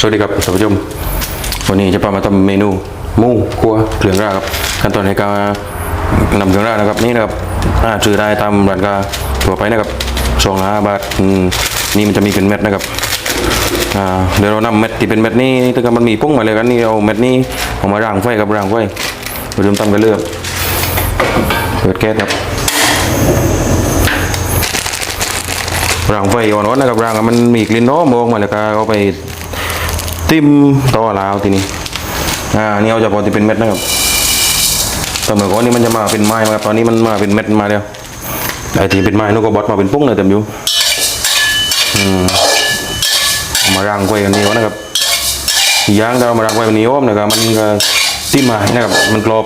สวัสดีครับท่านผู้ชม วันนี้จะพามาทำเมนูหมูคั่วเครื่องราครับขั้นตอนในการนำเครื่องรานะครับนี่นะครับซื้อได้ตามร้านค้าทั่วไปนะครับสองห้าบาทนี่มันจะมีเป็นเม็ดนะครับเดี๋ยวเรานำเม็ดที่เป็นเม็ดนี้ถ้าเกิดมันมีปุ้งมาเลยกันนี่เอาเม็ดนี้เอามาร่างไฟกับร่างไฟเริ่มทำกันเลยเปิดแก๊สครับร่างไฟอ่อนๆนะครับร่างมันมีกลิ่นน้อมออกมาแล้วก็เอาไป ติ้มต่อลาวทีนี้อ่านี่เอาเฉพาะที่เป็นเม็ดนะครับแต่เมื่อก่อนนี่มันจะมาเป็นไม้มาครับตอนนี้มันมาเป็นเม็ดมาแล้วไอ้ที่เป็นไม้นู่นก็บดมาเป็นปุ้งเลยเต็มอยู่อืมมาร่างไฟกันนี้วนะครับย่างเรามาร่างไฟวันนี้อ้อมนะครับมันก็ติมมานะครับมันกรอบ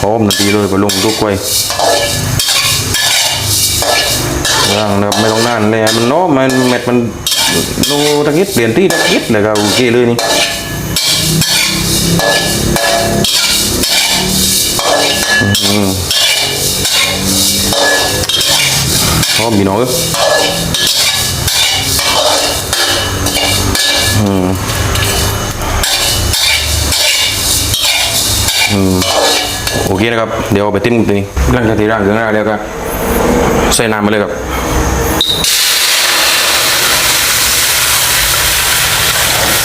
หอมทันทีเลยไปลงทุกไฟย่างนะครับไม่ต้องนานเลยมันเนาะมันเม็ดมัน โนตะกิดเปลี่ยนที่ตะกิดเลยครับโอเคเลยนี่อืมหอมพี่น้องเอ้ยอืมอืมโอเคนะครับ เดี๋ยวไปติ้มตัวนี้หลังจากที่ร่างเครื่องร่างแล้วก็ใส่น้ำมาเลยครับ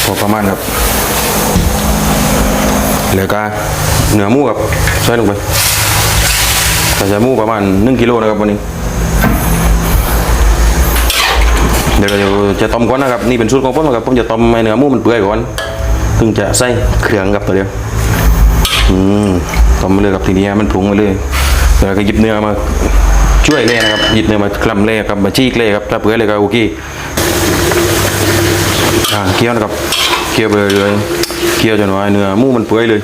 พอประมาณครับเหลือก็เนื้อหมูครับใส่ลงไปใส่หมูประมาณ1กิโลนะครับวันนี้เดี๋ยวเราจะต้มก่อนนะครับนี่เป็นสูตรของผมนะครับผมจะต้มให้เนื้อหมูมันเปื่อยก่อนถึงจะใส่เครื่องครับตัวเดียวอืมต้มไปเลยครับทีนี้มันปรุงไปเลยแล้วก็หยิบเนื้อมาช่วยเลยนะครับหยิบเนื้อมาคลำเลยครับมาชีกเลยครับถ้าเผื่อเลยก็โอเค อ่าเคี่ยวนะครับเคี่ยวไปเลยเคี่ยวจนว่าเนื้อหมูมันเปื่อยเลย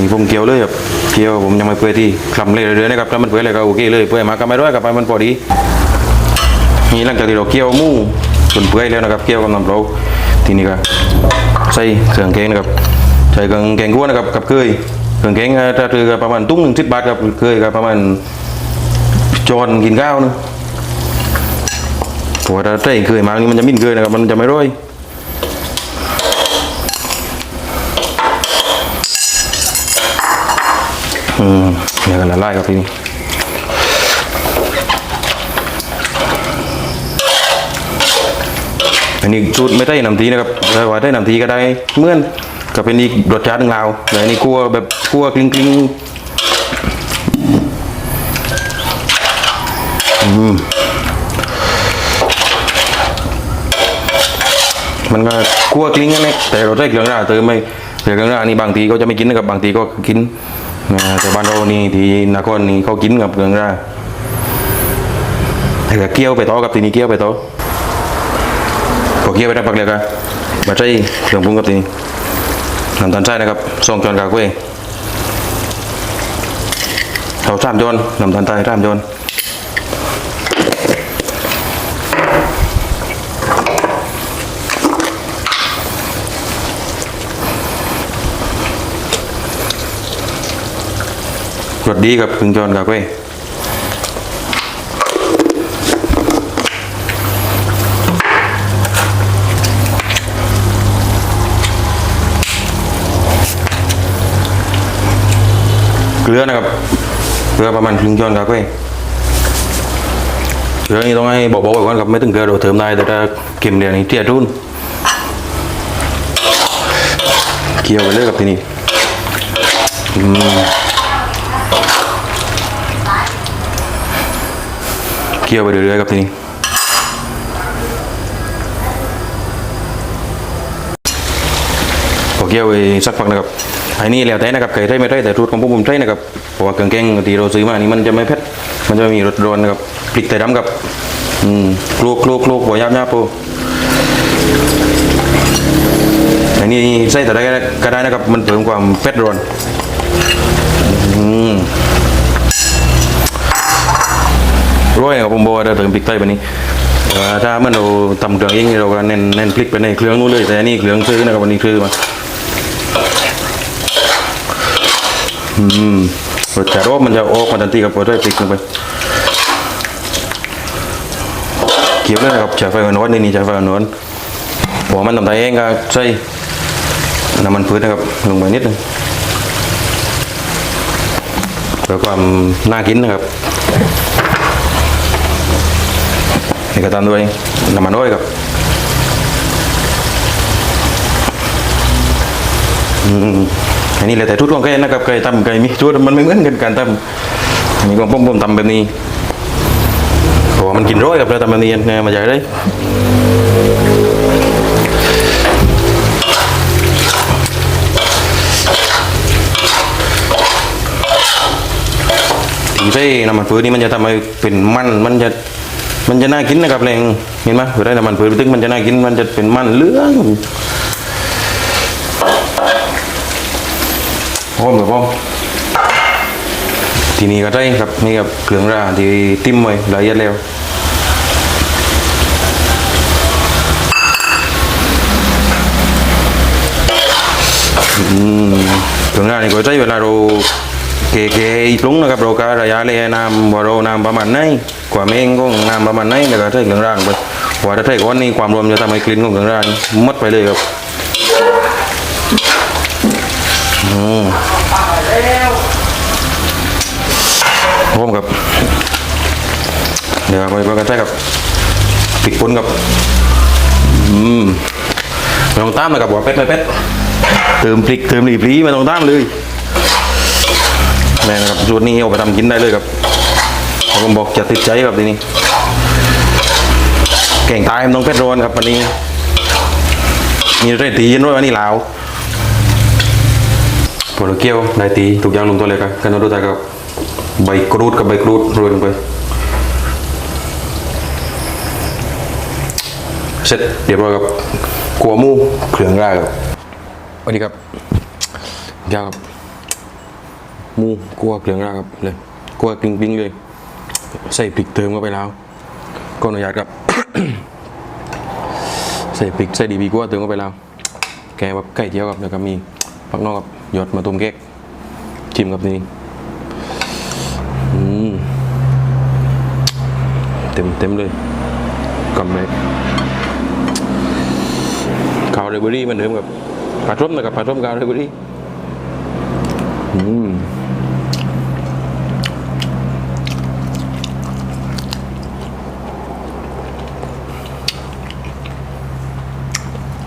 นี่ผมเคี่ยวเลยครับเคี่ยวผมยังไม่เปื่อยที่คลำเลยเรื่อยๆนะครับถ้ามันเปื่อยเลยก็โอเคเลยเปื่อยมาก็ไม่ร้อยกับไปมันพอดีนี่หลังจากที่เราเคี่ยวหมูจนเปื่อยแล้วนะครับเคี่ยวกับน้ำเปล่าทีนี้ก็ใส่เครื่องแกงนะครับใส่เครื่องแกงกั้วนะครับกับเคยเครื่องแกงถ้าถือก็ประมาณตุ้งหนึ่งสิบบาทครับเคยก็ประมาณจอนกินข้าวนะเพราะว่าถ้าใส่เคยมานี่มันจะมิ่นเคยนะครับมันจะไม่ร่อย อืมเดี๋ยวกันละลายครับทีนี้อันนี้สูตรไม่ได้น้ำทีนะครับแต่ว่าได้น้ำทีก็ได้เหมื่อนก็เป็นอีกรสชาติหนึ่งลาวแต่อันนี้คั่วแบบคั่วกลิ้งกลิ้งมันก็คั่วกลิ้งนั่นเองแต่เราได้เครื่องราเติมไม่เครื่องรานี่บางทีก็จะไม่กินนะครับบางทีก็กิน แต่บ้านเรานี่ที่นครนี่เขากินกับเครื่องราแต่ก็เกี่ยวไปต่อกับตีนี้เกี่ยวไปต่อพอเกี่ยวไปได้ปักเลยกันมาใช้เครื่องปรุงกับตีนี้น้ำตาลทรายนะครับสองจอนกากล้วยเราสามจอนน้ำตาลทรายสามจอน รสดีครับครึ่งช้อนกากล้วยเกลือนะครับเกลือประมาณครึ่งช้อนครับเว้ยเกลือนี่ต้องให้บอกบอกไว้ก่อนครับไม่ถึงเกลือเราเติมได้แต่ถ้าเค็มเดียวนี้เตี้ยทุนเคี่ยวไปเลยครับทีนี้อืม คี่ยวไปเรื่อยๆครับทีนี้พอเคี่ยวไปสักพักนะครับอ้นี่แล้วแต่นะครับไก่ไทยไม่ไทยแต่รูดของพวกผมไทยนะครับเพราะว่าเครื่องแกงที่เราซื้อมานี่มันจะไม่เผ็ดมันจะมีรสร้อนนะครับพริกไทยดำกับอืมคลุกคลุกคลุกหัวยาบยาบโปไอ้นี่ใส่แต่ได้ก็ได้นะครับมันเพิ่มความเผ็ดร้อนอืม ร้อยครับผมบอกว่าเราเติมพริกไทยไปนี้ถ้าเมื่อเราทำเครื่องเองเราก็เน้นเน้นพริกไปในเครื่องนู้นเลย แต่อันนี่เครื่องซื้อนะครับวันนี้ซื้อมาอืมรสชาติมันจะออกมาทันทีกับพอได้พริกลงไปเกี่ยวเลยนะครับใช้ไฟอ่อนๆนี่นี่ใช้ไฟอ่อนๆพอมันทำได้เองก็ใส่น้ำมันพืชนะครับลงไปนิดนึงเพื่อความน่ากินนะครับ นี่ก็ตามด้วยน้ำมันอ้อยครับอืมอันนี้เลยแต่ทุกของแกนะครับใครทำใครมีชุดมันไม่เหมือนกันการทำอันนี้ของผมผมทำแบบนี้เพราะมันกินร้อยกับเราทำแบบนี้เนี่ยมาจากได้ตีไปน้ำมันพืชนี่มันจะทำให้เป็นมันมันจะ มันจะน่ากินนะครับแรงเห็นไหมเผื่อได้น้ำมันพืชตึ้งมันจะน่ากินมันจะเป็นมันเลืองพร้อมกับพร้อมทีนี้ก็ได้ครับนี่กับเครื่องราที่ติ้มไว้ละเอียดแล้วอืมเครื่องรานี่ก็ใช้เวลาเรา เกเกอีปรุงนะครับเราก็ระยะเลยน้ำว่าเราน้ำประมาณไหนกว่าเมงก็น้ำประมาณไหนแล้วก็ใช้เครื่องรางไปเพราะว่าถ้าใช้ก้อนนี้ความรวมจะทำให้กลิ่นของเครื่องรางหมดไปเลยครับอืมพร้อมกับเดี๋ยวไปไปกันใช่กับปิดปนกับอืมไม่ต้องตามเลยกับหัวเป็ดเลยเป็ดเติมพริกเติมหลีปลีม่ต้องตามเลย ม่นะครับสูตรนี้เอาไปทำกินได้เลยครับผมบอกจะติดใจครับทีนี้แก่งตายมันต้องเป็ดร้อนครับวันนี้ มีได้ตีเย็นด้วยวันนี้ลาวพอเราเกี่ยวได้ตีถูกอย่างลงตัวเลยครับกันดูแต่กับใบกรูดกับใบกรูดโรยลงไปเสร็จเรียบร้อยครับกัวมูเครื่องแรกครับสวัสดีครับยาวครับ หมูกัวเคืองแรกครับเลยกัวกริ้งปิ้งๆเลย ใส่พริกเติมเข้าไปแล้ว ก็อนุญาตครับ ใส่พริกใส่ดีบีกัวเติมเข้าไปแล้ว แกงแบบไก่เจียวครับแล้วก็มีผักนอกกับยอดมาตุ่มเก๊กชิมกับนี่เต็มเต็มเลยกำเลยคาวเรเบอรี่มันเดิมกับปลาทมนะครับปลาท่มคาวเรเบอรี่อืมโอ้มีกับโยนมาตุกแดงฟุตเบอร์อืม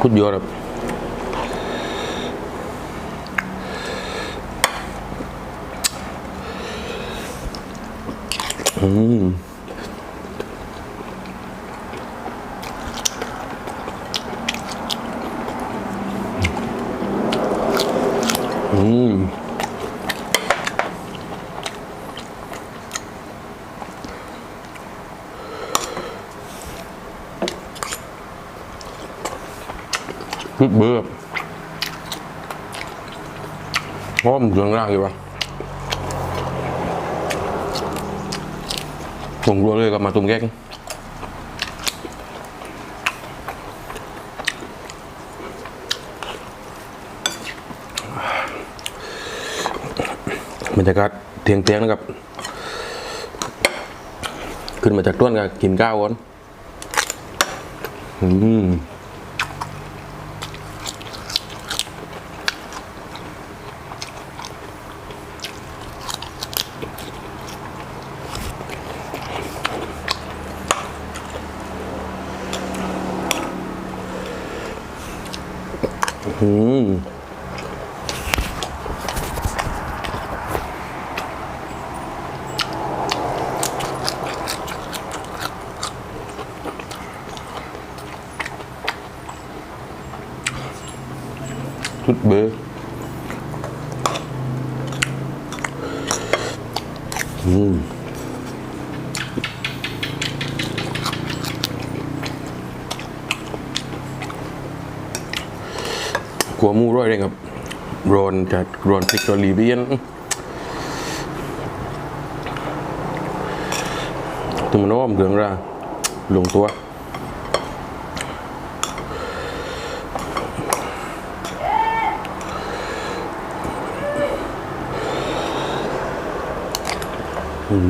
Good Europe. พึกเบื่อเพราะมันเครื่องร่างอยู่ปะผมรัวเลยกับมาตุ้มแก๊กบรรยากาศเทียงเตียงนะครับ ขึ้นมาจากต้นก็กินข้าวก่อนอืมุดเบอร์กัวมูร้อยเลยครับรอนจากรอนพริกโอลีเวียนตุ้มน้อมเกลืองราลงตัว พ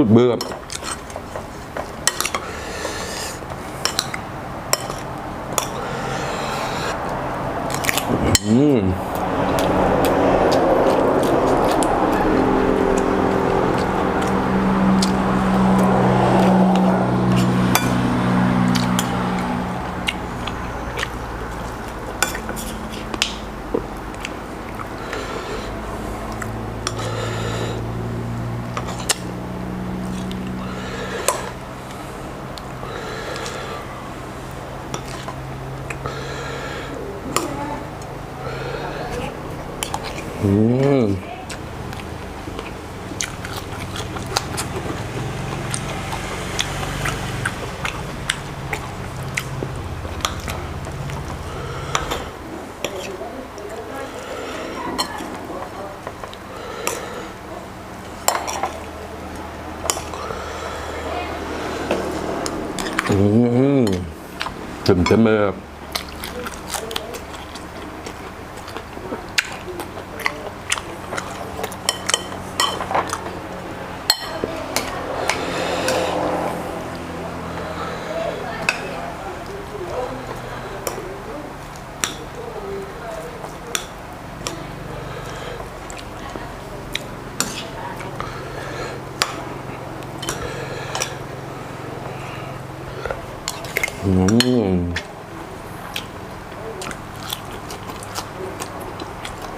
ูดเบื่อครับอืม อืมอืมเต็มเต็มเอืม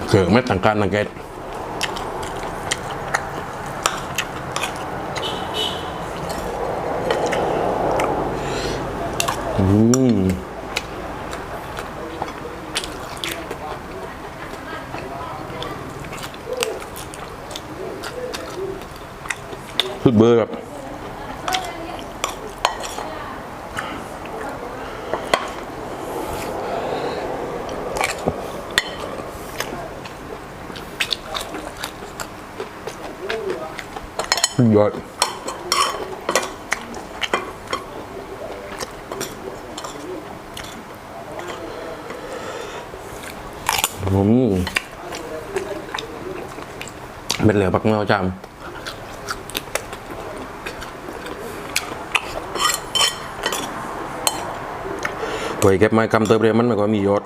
เกิดไม่ต่างกันนะแกอืมสุดเบอร์ครับ ยอดอืมเม็ดเหลือปักเงาจำไว้เก็บไม้กำเติบเรียมันไม่ค่อยมียอด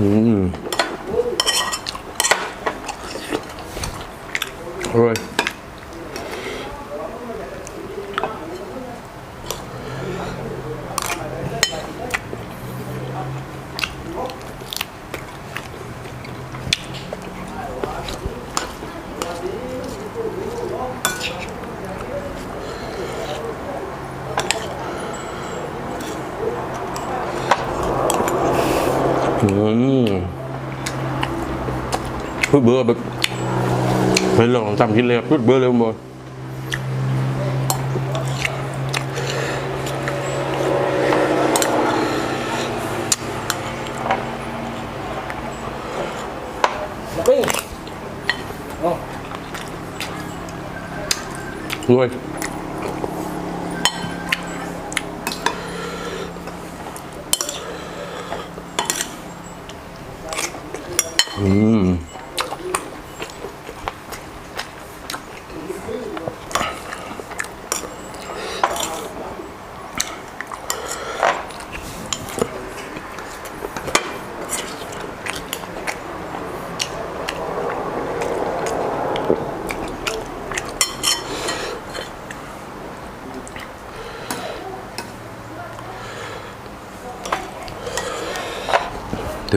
อืมอร่อยอืม พูดเบอร์แบบเป็น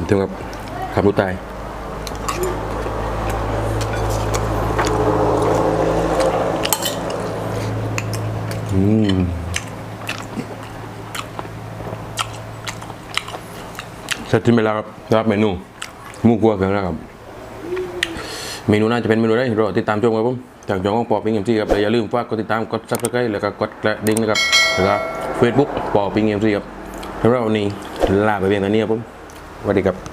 นเท่ากับคำบรถตายอืมเสร็จที่เวลาครับเมนูมูกัวเกินแล้วครับเมนูน่าจะเป็นเมนูได้รอติดตามชมครับผมจากยองของปอบปิงเอ็มซีครับอย่าลืมฝากกดติดตามกดซับสไครต์แล้วก็กดกระดิ่งนะครับแล้วก็เฟซบุ๊กปอบปิงเอ็มซีครับแล้ววันนี้ลาไปเพียงเท่านี้ครับผม สวัสดีครับ